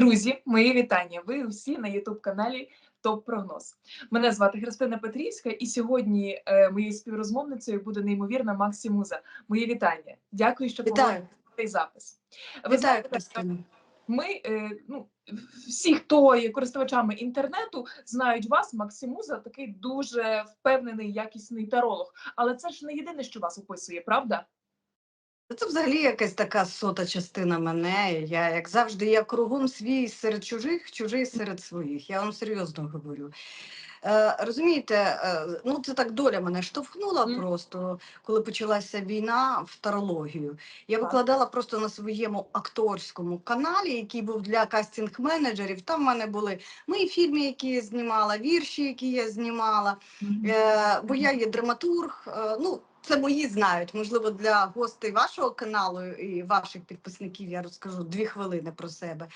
Друзі, мої вітання. Ви усі на Ютуб-каналі Топ Прогноз. Мене звати Христина Петрівська, і сьогодні е, моєю співрозмовницею буде неймовірна Максі Муза. Мої вітання. Дякую, що погодили цей запис. Ви Вітаю, знаєте, ми е, ну, всі, хто є користувачами інтернету, знають вас, Максимуза, такий дуже впевнений, якісний таролог. Але це ж не єдине, що вас описує, правда? Це взагалі якась така сота частина мене. Я, як завжди, я кругом свій серед чужих, чужий серед своїх. Я вам серйозно говорю. Е, розумієте, е, ну це так доля мене штовхнула Мгм. просто, коли почалася війна в тарологію. Я Так. викладала просто на своєму акторському каналі, який був для кастинг-менеджерів. Там в мене були мої фільми, які я знімала, вірші, які я знімала. Е, бо я є драматург. Е, ну, це мої знають. Можливо, для гостей вашого каналу і ваших підписників я розкажу дві хвилини про себе.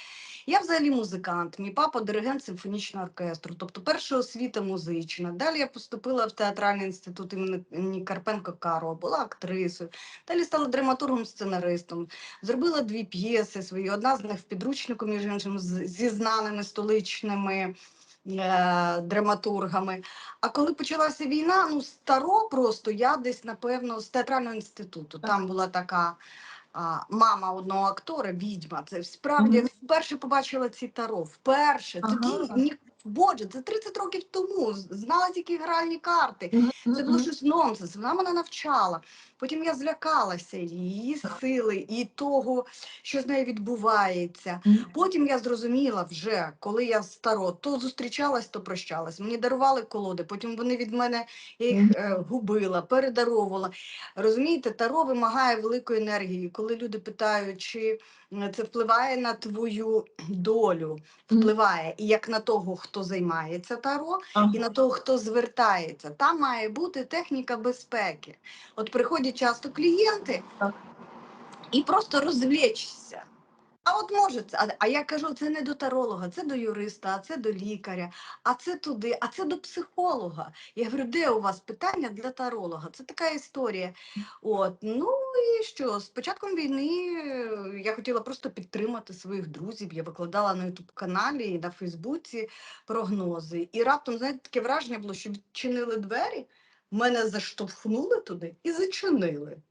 Я взагалі музикант. Мій папа диригент симфонічного оркестру, тобто перша освіта музична. Далі я поступила в театральний інститут імені Карпенко Карова, була актрисою. Далі стала драматургом, сценаристом. Зробила дві п'єси свої. Одна з них в підручнику, між іншим, зі знаними столичними драматургами. А коли почалася війна, ну старо просто я десь, напевно, з театрального інституту. Там була така а, мама одного актора, відьма. Це справді я вперше побачила ці таро. Вперше. Ага. тоді ні. Боже, це 30 років тому. Знала тільки гральні карти. Це було щось нонсенс. Вона мене навчала. Потім я злякалася її сили і того, що з нею відбувається. Потім я зрозуміла вже, коли я старо, то зустрічалась, то прощалась. Мені дарували колоди, потім вони від мене я їх е, губила, передаровувала. Розумієте, таро вимагає великої енергії. Коли люди питають, чи це впливає на твою долю, впливає і як на того, хто займається таро, і на того, хто звертається. Там має бути техніка безпеки. От приходять часто клієнти і просто розвлечься. А от може а, а я кажу, це не до таролога, це до юриста, а це до лікаря, а це туди, а це до психолога. Я говорю, де у вас питання для таролога? Це така історія. От, ну і що, з початком війни е, я хотіла просто підтримати своїх друзів. Я викладала на ютуб каналі і на Фейсбуці прогнози. І раптом, знаєте, таке враження було, що відчинили двері, мене заштовхнули туди і зачинили.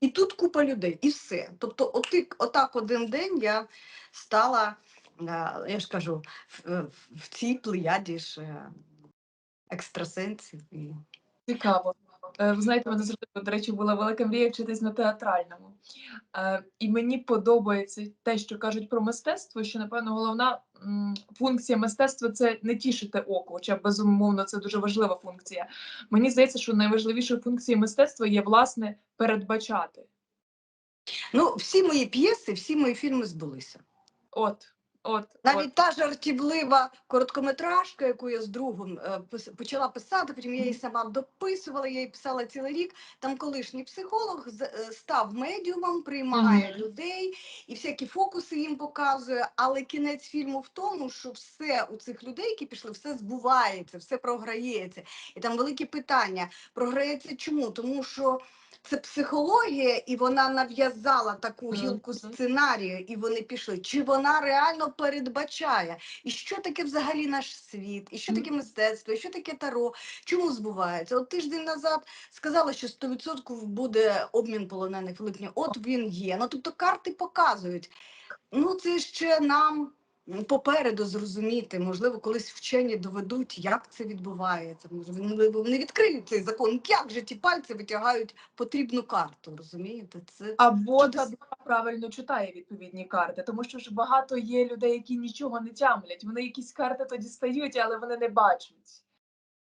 І тут купа людей, і все. Тобто, отик, отак один день я стала, е, я ж кажу, в, в- в цій плеяді ж е, екстрасенсів. І... Цікаво. Е, Ви знаєте, мене завжди, до речі, була велика мрія вчитись на театральному. Е, І мені подобається те, що кажуть про мистецтво, що, напевно, головна функція мистецтва це не тішити око, хоча безумовно це дуже важлива функція. Мені здається, що найважливішою функцією мистецтва є власне передбачати. Ну, всі мої п'єси, всі мої фільми збулися. От, от, Навіть от. та жартівлива короткометражка, яку я з другом е, почала писати, потім я її сама дописувала, я її писала цілий рік. Там колишній психолог з- е, став медіумом, приймає Мгм. людей і всякі фокуси їм показує. Але кінець фільму в тому, що все у цих людей, які пішли, все збувається, все програється. І там велике питання: програється чому? Тому що. Це психологія, і вона нав'язала таку гілку сценарію, і вони пішли. Чи вона реально передбачає? І що таке взагалі наш світ? І що таке мистецтво? І що таке таро? Чому збувається? От тиждень назад сказали, що 100% буде обмін полонених в липні. От він є. Ну тобто карти показують. Ну це ще нам. М, Попереду зрозуміти, можливо, колись вчені доведуть, як це відбувається. Можливо, вони відкриють цей закон. Як же ті пальці витягають потрібну карту? Розумієте? Це Або Чудес- правильно читає відповідні карти, тому що ж багато є людей, які нічого не тямлять. Вони якісь карти тоді стають, але вони не бачать.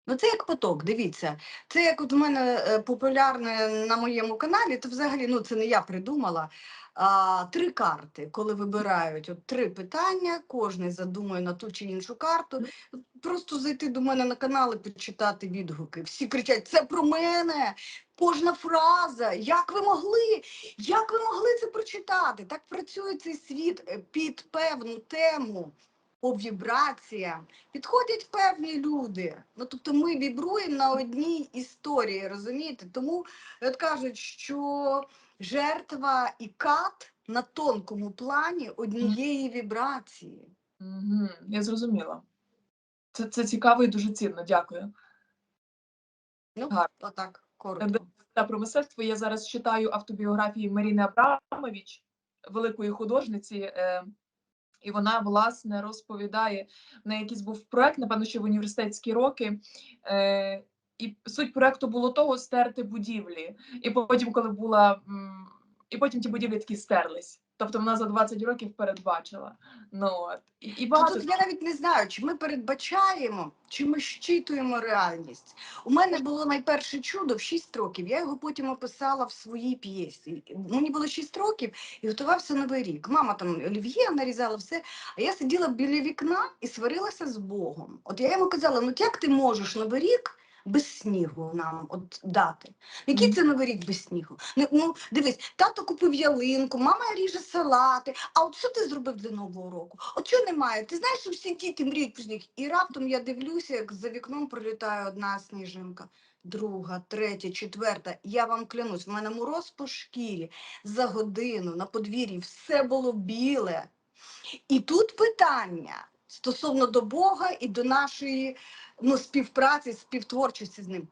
Ну, це як поток, дивіться. Це як от у мене е, популярне на моєму каналі, то взагалі ну, це не я придумала. А, три карти, коли вибирають от три питання, кожен задумує на ту чи іншу карту. Просто зайти до мене на канал і почитати відгуки. Всі кричать: це про мене! Кожна фраза, як ви могли? Як ви могли це прочитати? Так працює цей світ е, під певну тему по вібраціям. Підходять певні люди. Ну тобто ми вібруємо на одній історії, розумієте? Тому от кажуть, що жертва і кат на тонкому плані однієї вібрації. Угу, я зрозуміла. Це, це цікаво і дуже цінно, дякую. Ну, Гарно. отак, коротко. Та про мистецтво я зараз читаю автобіографії Маріни Абрамович, великої художниці, е, і вона власне розповідає на якийсь був проект, напевно, ще в університетські роки. Е, і суть проекту було того стерти будівлі. І потім, коли була і потім ті будівлі такі стерлись. Тобто вона за 20 років передбачила. Ну от і, і багато тут я навіть не знаю, чи ми передбачаємо, чи ми щитуємо реальність. У мене було найперше чудо в 6 років. Я його потім описала в своїй п'єсі. Мені було 6 років і готувався новий рік. Мама там олів'є нарізала все. А я сиділа біля вікна і сварилася з Богом. От я йому казала: ну як ти можеш новий рік? Без снігу нам от дати. Який це новий рік без снігу? Ну, дивись, тато купив ялинку, мама ріже салати. А от що ти зробив для нового року? От чого немає? Ти знаєш, що всі діти мріють про сніг. І раптом я дивлюся, як за вікном пролітає одна сніжинка, друга, третя, четверта. Я вам клянусь, в мене мороз по шкірі за годину на подвір'ї все було біле. І тут питання стосовно до Бога і до нашої ну, співпраці, співтворчості з ним.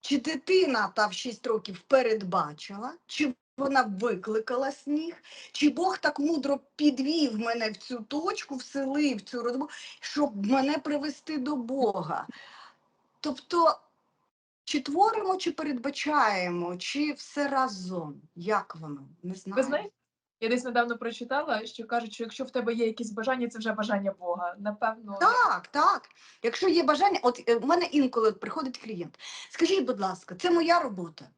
Чи дитина та в 6 років передбачила, чи вона викликала сніг, чи Бог так мудро підвів мене в цю точку, вселив цю розмову, щоб мене привести до Бога. Тобто, чи творимо, чи передбачаємо, чи все разом? Як воно? Не знаю. Ви знаєте, я десь недавно прочитала, що кажуть, що якщо в тебе є якісь бажання, це вже бажання Бога. Напевно, Так, так. Якщо є бажання, от е, в мене інколи приходить клієнт. Скажіть, будь ласка, це моя робота?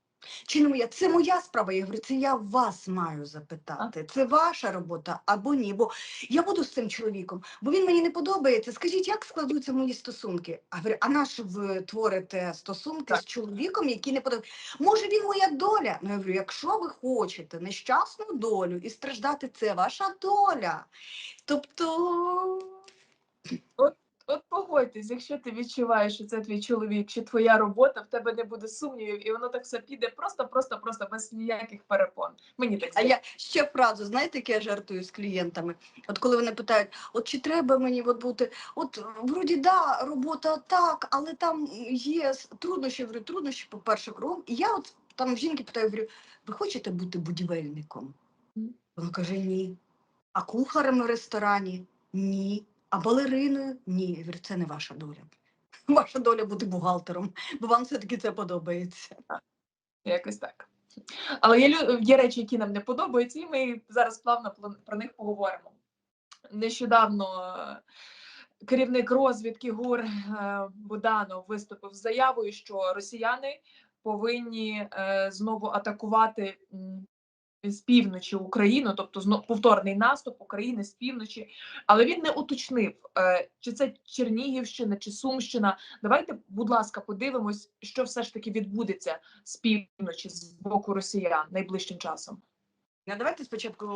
Чи не моя? Це моя справа. Я говорю, це я вас маю запитати. Це ваша робота або ні? Бо я буду з цим чоловіком, бо він мені не подобається. Скажіть, як складуться мої стосунки? А говорю, а на що ви творите стосунки Так. з чоловіком, який не подобається? Може, він моя доля? Ну я говорю, якщо ви хочете нещасну долю і страждати, це ваша доля. Тобто. от погодьтесь, якщо ти відчуваєш, що це твій чоловік, чи твоя робота, в тебе не буде сумнівів, і воно так все піде просто, просто, просто без ніяких перепон. Мені так А я ще фразу, знаєте, як я жартую з клієнтами? От коли вони питають, от чи треба мені от бути, от вроді да, робота так, але там є труднощі, говорю, труднощі по перше кругом. І я от там в жінки питаю, говорю, ви хочете бути будівельником? Вона каже, ні. А кухарем в ресторані? Ні. А балериною? Ні. Говорю, це не ваша доля. Ваша доля бути бухгалтером, бо вам все-таки це подобається. Якось так. Але є, є речі, які нам не подобаються, і ми зараз плавно пл- про них поговоримо. Нещодавно е, керівник розвідки ГУР е, Буданов виступив з заявою, що росіяни повинні е, знову атакувати з півночі Україну, тобто повторний наступ України з півночі. Але він не уточнив, е, чи це Чернігівщина, чи Сумщина. Давайте, будь ласка, подивимось, що все ж таки відбудеться з півночі з боку росіян найближчим часом. Ну, давайте спочатку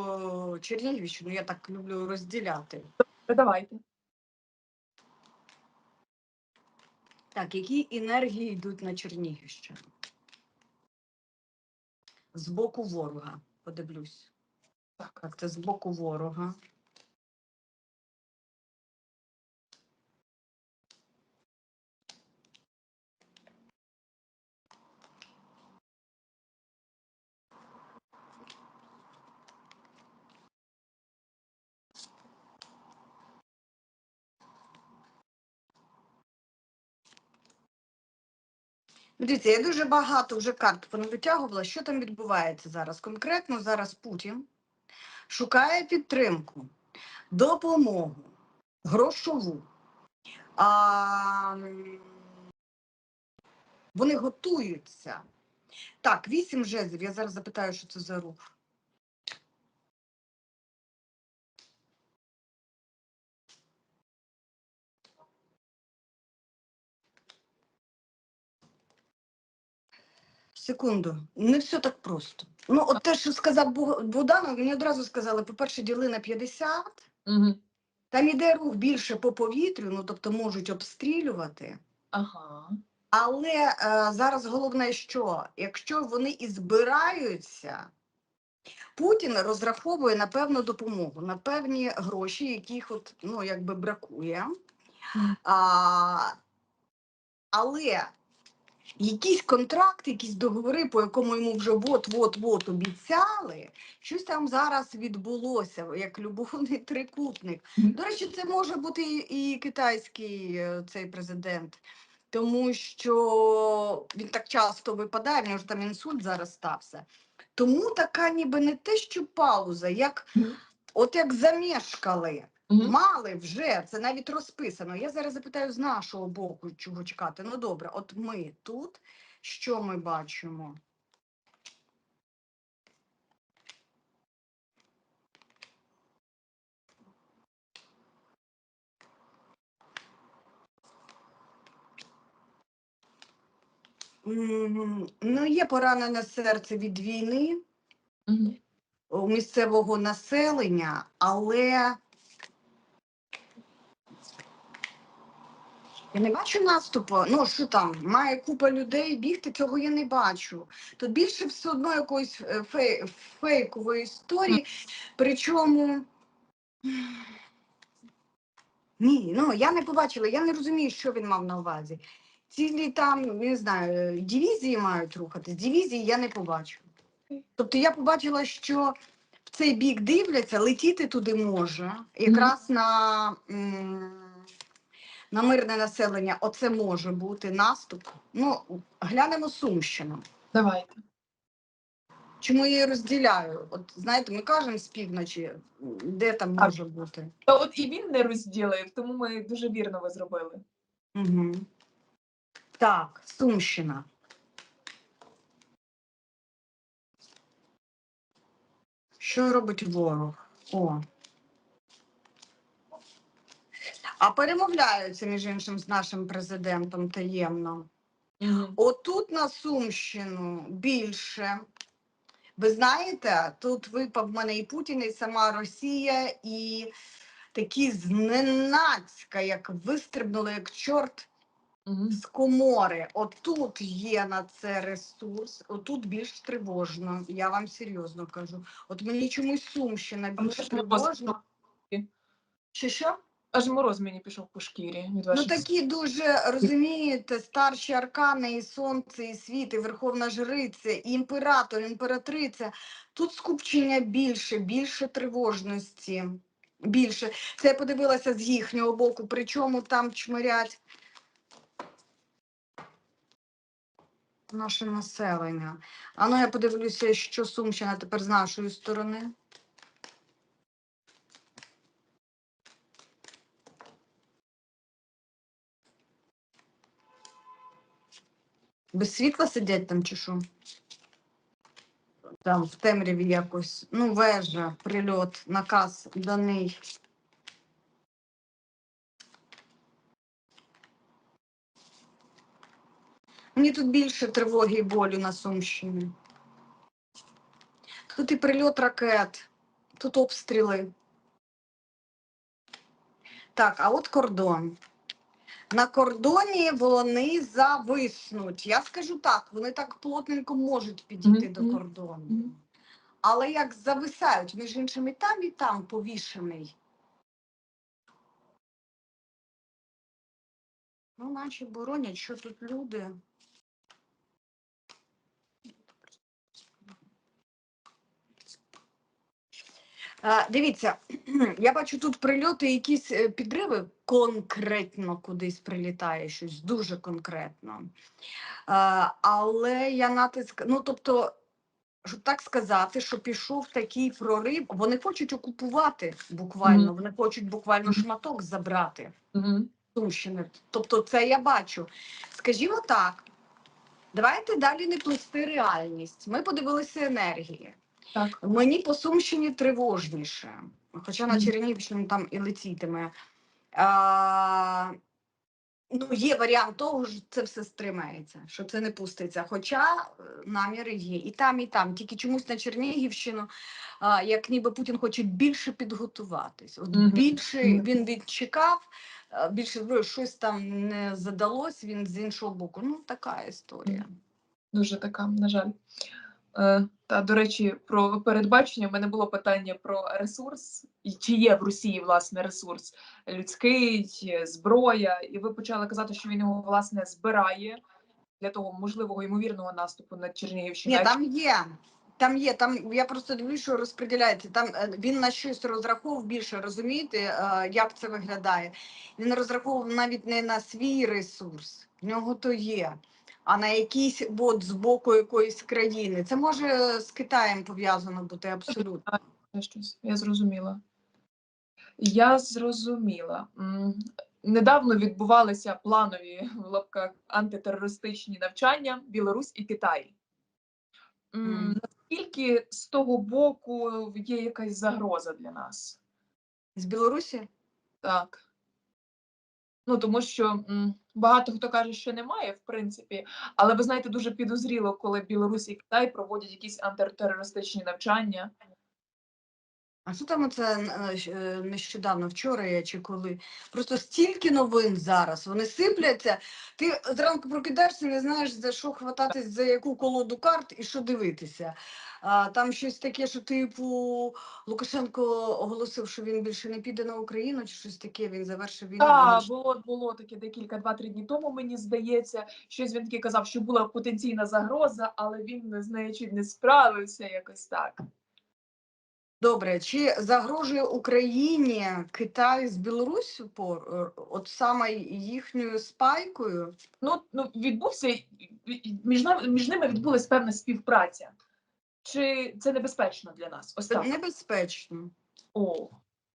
Чернігівщину, я так люблю розділяти. Давайте. Так, які енергії йдуть на Чернігівщину? З боку ворога, подивлюсь. Так. а це з боку ворога. Дивіться, я дуже багато вже карт понавитягувала. Що там відбувається зараз? Конкретно зараз Путін шукає підтримку, допомогу, грошову. А, вони готуються. Так, вісім жезлів. Я зараз запитаю, що це за рух. Секунду, не все так просто. Ну, от те, що сказав Бу- Буданов, мені одразу сказали, по-перше, діли на 50, Угу. там іде рух більше по повітрю, ну тобто можуть обстрілювати. Ага. Але е, зараз головне, що якщо вони і збираються Путін розраховує на певну допомогу, на певні гроші, яких от, ну, якби бракує. А, але якийсь контракт, якісь договори, по якому йому вже от-от-от обіцяли, щось там зараз відбулося, як любовний трикутник. До речі, це може бути і, і китайський е, цей президент, тому що він так часто випадає, в нього ж там інсульт зараз стався. Тому така ніби не те, що пауза, як от як замешкали. Мгм. Мали вже, це навіть розписано. Я зараз запитаю з нашого боку, чого чекати. Ну добре, от ми тут, що ми бачимо? Ну, є поранене серце від війни Мгм. у місцевого населення, але я не бачу наступу. Ну, що там, має купа людей бігти, цього я не бачу. Тут більше все одно якоїсь е, фей, фейкової історії, причому. Ні, ну я не побачила, я не розумію, що він мав на увазі. Цілі там, не знаю, дивізії мають рухатись, дивізії я не побачу. Тобто я побачила, що в цей бік дивляться, летіти туди може. Якраз на, м, на мирне населення оце може бути наступ. Ну, глянемо Сумщину. Давайте. Чому я її розділяю? От знаєте, ми кажемо з півночі, де там може бути. Та от і він не розділив, тому ми дуже вірно ви зробили. Угу. Так, Сумщина. Що робить ворог? О. А перемовляються, між іншим, з нашим президентом таємно. Отут на Сумщину більше. Ви знаєте, тут випав в мене і Путін, і сама Росія, і такі зненацька, як вистрибнули, як чорт з комори. Отут є на це ресурс, отут більш тривожно. Я вам серйозно кажу. От мені чомусь Сумщина більш тривожна. Чи що? Аж мороз мені пішов по шкірі від Ну такі дуже розумієте, старші аркани, і сонце, і світ, і верховна жриця, і імператор, імператриця. Тут скупчення більше, більше тривожності. Більше. Це я подивилася з їхнього боку, причому там чмирять наше населення. А ну я подивлюся, що Сумщина тепер з нашої сторони. Без світла сидять там чи що? Там в темряві якось. Ну, вежа, прильот, наказ даний. Мені тут більше тривоги і болю на Сумщині. Тут і прильот ракет, тут обстріли. Так, а от кордон. На кордоні вони зависнуть. Я скажу так, вони так плотненько можуть підійти Мгм, до мгм, кордону. Але як зависають, між іншим, і там, і там повішений. Ну, наче боронять, що тут люди. Дивіться, я бачу тут прильоти, якісь е, підриви конкретно кудись прилітає щось дуже конкретно. Але я натиск, ну тобто, щоб так сказати, що пішов такий прорив, вони хочуть окупувати буквально, вони хочуть буквально шматок забрати. Сумщини. Тобто це я бачу. Скажімо так, давайте далі не плести реальність. Ми подивилися енергії. Так. Мені по Сумщині тривожніше, хоча на. Чернігівщину там і летітиме. А, ну, є варіант того, що це все стримається, що це не пуститься. Хоча е, наміри є і там, і там. Тільки чомусь на Чернігівщину, а, як ніби Путін хоче більше підготуватись. От більше він відчекав, більше зброї, щось там не задалось, він з іншого боку. Ну, така історія. Дуже така, на жаль. Е, Та, до речі, про передбачення в мене було питання про ресурс, і чи є в Росії власне ресурс людський, зброя, і ви почали казати, що він його власне збирає для того можливого ймовірного наступу на Чернігівщину. Ні, там є. Там є, там я просто дивлюсь, що розподіляється. Там е, він на щось розраховував більше, розумієте, е, як це виглядає. Він розраховував навіть не на свій ресурс, в нього то є, а на якийсь от з боку якоїсь країни. Це може з Китаєм пов'язано бути абсолютно. Я зрозуміла. Я зрозуміла. Недавно відбувалися планові в лапках антитерористичні навчання Білорусь і Китай. Наскільки з того боку є якась загроза для нас? З Білорусі? Так. Ну, тому що м, багато хто каже, що немає, в принципі, але ви знаєте, дуже підозріло, коли Білорусь і Китай проводять якісь антитерористичні навчання. А що там оце е, е, нещодавно, вчора я чи коли? Просто стільки новин зараз, вони сипляться. Ти зранку прокидаєшся, не знаєш за що хвататись, за яку колоду карт і що дивитися. А, там щось таке, що типу Лукашенко оголосив, що він більше не піде на Україну, чи щось таке, він завершив війну. Так, Він- було, було таке декілька, два-три дні тому, мені здається, щось він таки казав, що була потенційна загроза, але він з нею чуть не справився якось так. Добре, чи загрожує Україні Китай з Білоруссю пор, от саме їхньою спайкою? Ну, ну відбувся між нами між ними відбулась певна співпраця. Чи це небезпечно для нас? Ось так. небезпечно. О,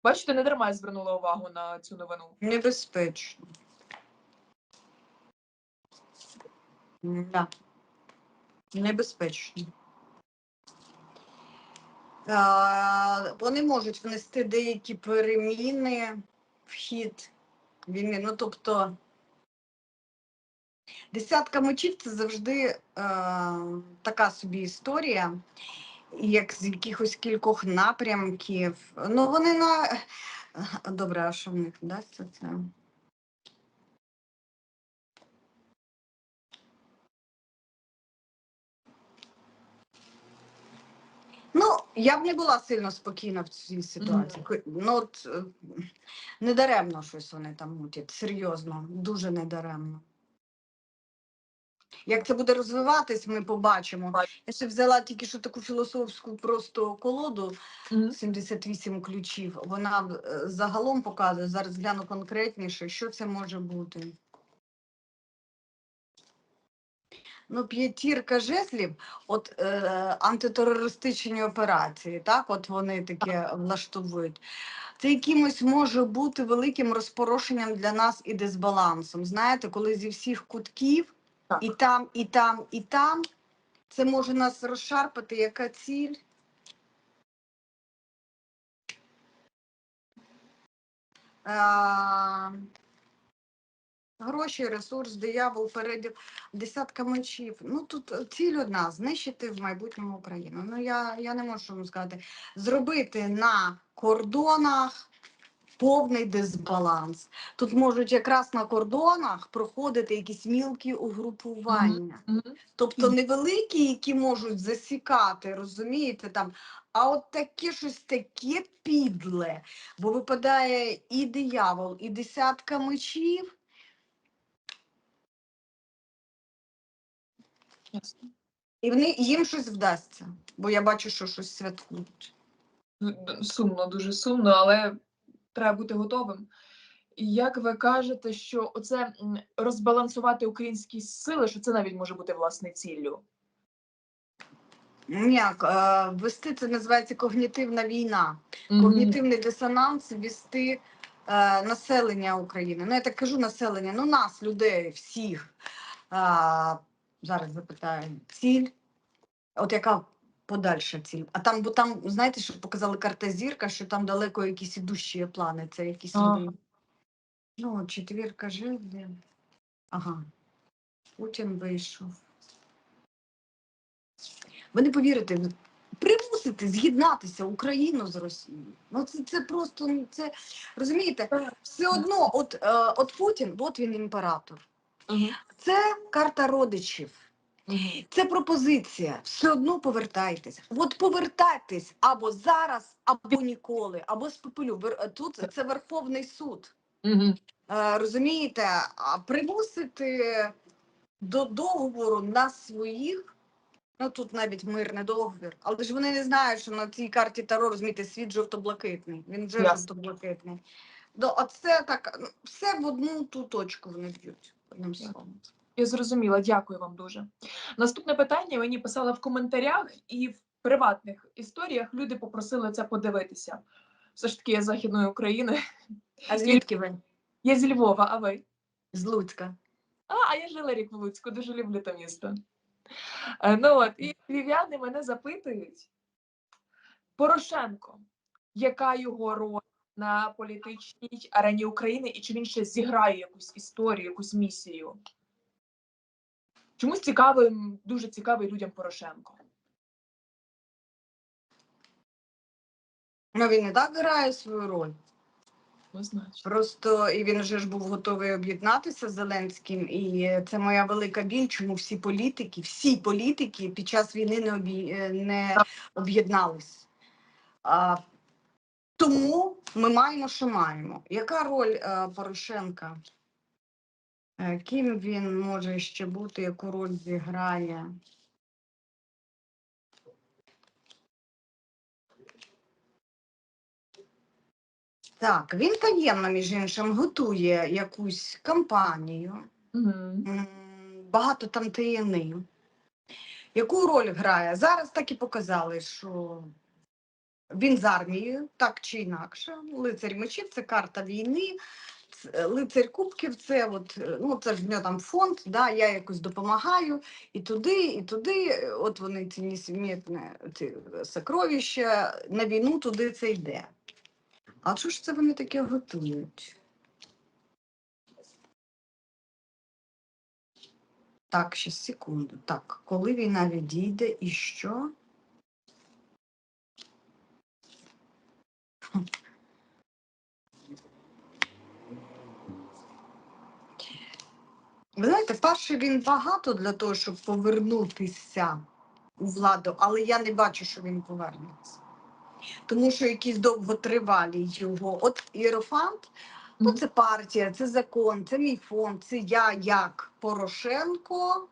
бачите, не дарма я звернула увагу на цю новину. Небезпечно. Да. Небезпечно. А, вони можуть внести деякі переміни в хід війни. Ну, тобто, десятка мечів це завжди е, така собі історія, як з якихось кількох напрямків. Ну, вони на. Добре, а що в них вдасться це? Ну, я б не була сильно спокійна в цій ситуації. Хо- Ну, от, е, недаремно щось вони там мутять. Серйозно, дуже недаремно. Як це буде розвиватись, ми побачимо. Я ще взяла тільки що таку філософську просто колоду Мгм. 78 ключів. Вона е, загалом показує, зараз гляну конкретніше, що це може бути. Ну, п'ятірка жезлів, от е, антитерористичні операції, так, от вони таке влаштовують. Це якимось може бути великим розпорошенням для нас і дисбалансом. Знаєте, коли зі всіх кутків Так. і там, і там, і там, це може нас розшарпати, яка ціль. Гроші, ресурс, диявол, переділ, десятка мечів. Ну тут е, ціль одна знищити в майбутньому Україну. Ну я, я не можу вам сказати. Зробити на кордонах повний дисбаланс. Тут можуть якраз на кордонах проходити якісь мілкі угрупування. Мгм. Тобто невеликі, які можуть засікати, розумієте, там, а от таке щось таке підле, бо випадає і диявол, і десятка мечів. І вони, їм щось вдасться, бо я бачу, що щось святкують. Сумно, дуже сумно, але треба бути готовим. І Як ви кажете, що оце розбалансувати українські сили, що це навіть може бути власне ціллю? Як е, вести це називається когнітивна війна, Мгм. когнітивний дисонанс вести е, населення України. Ну я так кажу населення, ну нас, людей, всіх. А, зараз запитаю, ціль. От яка подальша ціль? А там, бо там, знаєте, що показали карта зірка, що там далеко якісь ідущі плани, це якісь Ага. нові. Ну, четвірка жезлів. Ага. Путін вийшов. Ви не повірите, примусити з'єднатися Україну з Росією. Ну це, це просто ну, це розумієте, все одно, от, е, от Путін, от він імператор. Це карта родичів. Це пропозиція. Все одно повертайтесь. От повертайтесь або зараз, або ніколи, або з попелю. Вер- Тут це Верховний суд. Е, Розумієте, а примусити до договору на своїх, ну тут навіть мирний договір, але ж вони не знають, що на цій карті Таро, розумієте, світ жовто-блакитний. Він вже жовто-блакитний. До, так, ну, все в одну ту точку вони б'ють. Одним словом. Я зрозуміла, дякую вам дуже. Наступне питання мені писали в коментарях і в приватних історіях люди попросили це подивитися. Все ж таки, я з Західної України. А звідки ви? Я зі Львова, а ви? З Луцька. А, а я жила рік в Луцьку, дуже люблю те місто. Е, Ну от, і львів'яни мене запитують: Порошенко, яка його роль на політичній арені України, і чи він ще зіграє якусь історію, якусь місію? Чомусь цікавим, дуже цікавий людям Порошенко. Ну він і так грає свою роль. Просто і він вже ж був готовий об'єднатися з Зеленським. І це моя велика біль, чому всі політики, всі політики під час війни не, об'є- не об'єднались. А, тому ми маємо, що маємо. Яка роль е, Порошенка? Е, Ким він може ще бути, яку роль зіграє? Так, він таємно, між іншим, готує якусь кампанію. М, Багато там таємнин. Яку роль грає? Зараз так і показали, що він з армією, так чи інакше. Лицарь мечів це карта війни. Ц- Лицарь кубків це от, е, ну, це ж в нього там фонд, да, я якось допомагаю і туди, і туди. е, От вони ці несмітні ці сокровища, на війну туди це йде. А що ж це вони таке готують? Так, ще секунду. Так, коли війна відійде і що? Ви знаєте, перший він багато для того, щоб повернутися у владу, але я не бачу, що він повернеться. Тому що якісь довготривалі його. От Єрофант, ну це партія, це закон, це мій фонд, це я як Порошенко,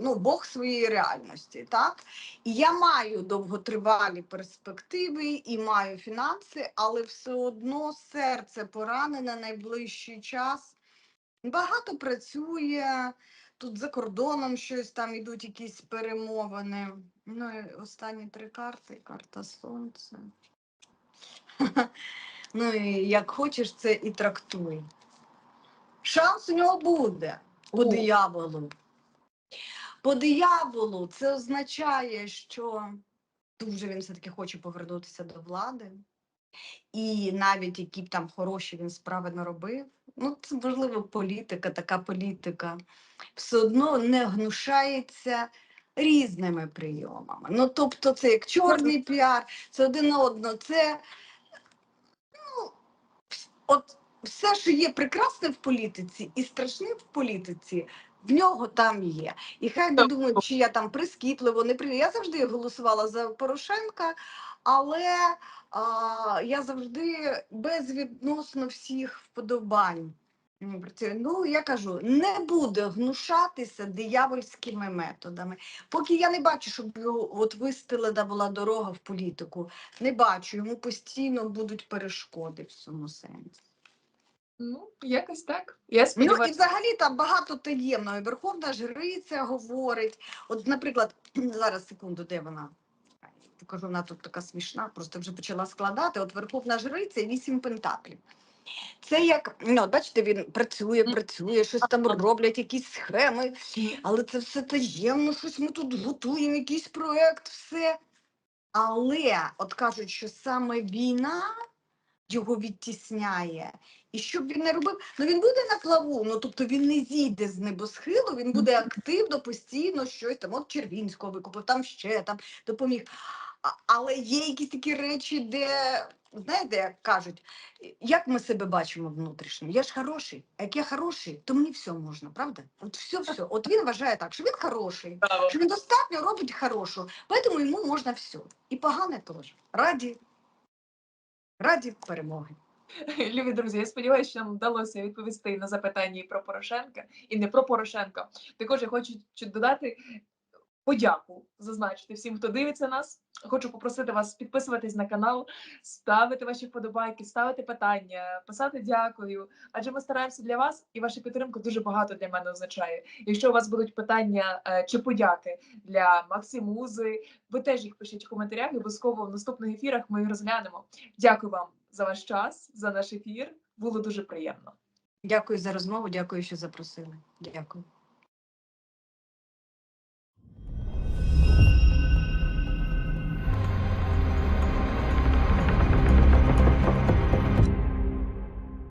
ну, Бог своєї реальності, так? І я маю довготривалі перспективи і маю фінанси, але все одно серце поранене найближчий час. Багато працює, тут за кордоном щось там ідуть якісь перемовини. Ну, і останні три карти, карта сонця. Ну і як хочеш, це і трактуй. Шанс у нього буде у дияволу. По дияволу це означає, що дуже він все-таки хоче повернутися до влади. І навіть які б там хороші він справи не робив, ну це можливо політика, така політика, все одно не гнушається різними прийомами. Ну тобто, це як чорний піар, це один одно, це ну, от все, що є прекрасне в політиці і страшне в політиці. В нього там є. І хай не думають, чи я там прискіпливо, не при. Я завжди голосувала за Порошенка, але а, я завжди безвідносно всіх вподобань. Ну, я кажу, не буде гнушатися диявольськими методами. Поки я не бачу, щоб його от вистелена була дорога в політику. Не бачу, йому постійно будуть перешкоди в цьому сенсі. Ну, якось так. Я Ну і взагалі там багато таємного. Верховна жриця говорить. От, наприклад, зараз секунду, де вона? Покажу, вона тут така смішна, просто вже почала складати. От Верховна жриця і вісім пентаклів. Це як, ну, от бачите, він працює, працює, щось там роблять, якісь схеми, але це все таємно, щось ми тут готуємо, якийсь проект, все. Але от кажуть, що саме війна його відтісняє. І що б він не робив, ну він буде на плаву, ну тобто він не зійде з небосхилу, він буде активно, постійно щось там, от Червінського викупив, там ще там допоміг. а- але є якісь такі речі, де знаєте, як кажуть, як ми себе бачимо внутрішньо? Я ж хороший. А як я хороший, то мені все можна, правда? От все, все. От він вважає так, що він хороший, що він достатньо робить хорошу, тому йому можна все. І погане теж. Раді, раді перемоги. Любі друзі, я сподіваюся, що нам вдалося відповісти на запитання і про Порошенка, і не про Порошенка. Також я хочу додати подяку, зазначити всім, хто дивиться нас. Хочу попросити вас підписуватись на канал, ставити ваші вподобайки, ставити питання, писати дякую. Адже ми стараємося для вас, і ваша підтримка дуже багато для мене означає. Якщо у вас будуть питання е, чи подяки для Максимузи, ви теж їх пишіть в коментарях. і Обов'язково в наступних ефірах ми їх розглянемо. Дякую вам за ваш час, за наш ефір. Було дуже приємно. Дякую за розмову, дякую, що запросили. Дякую.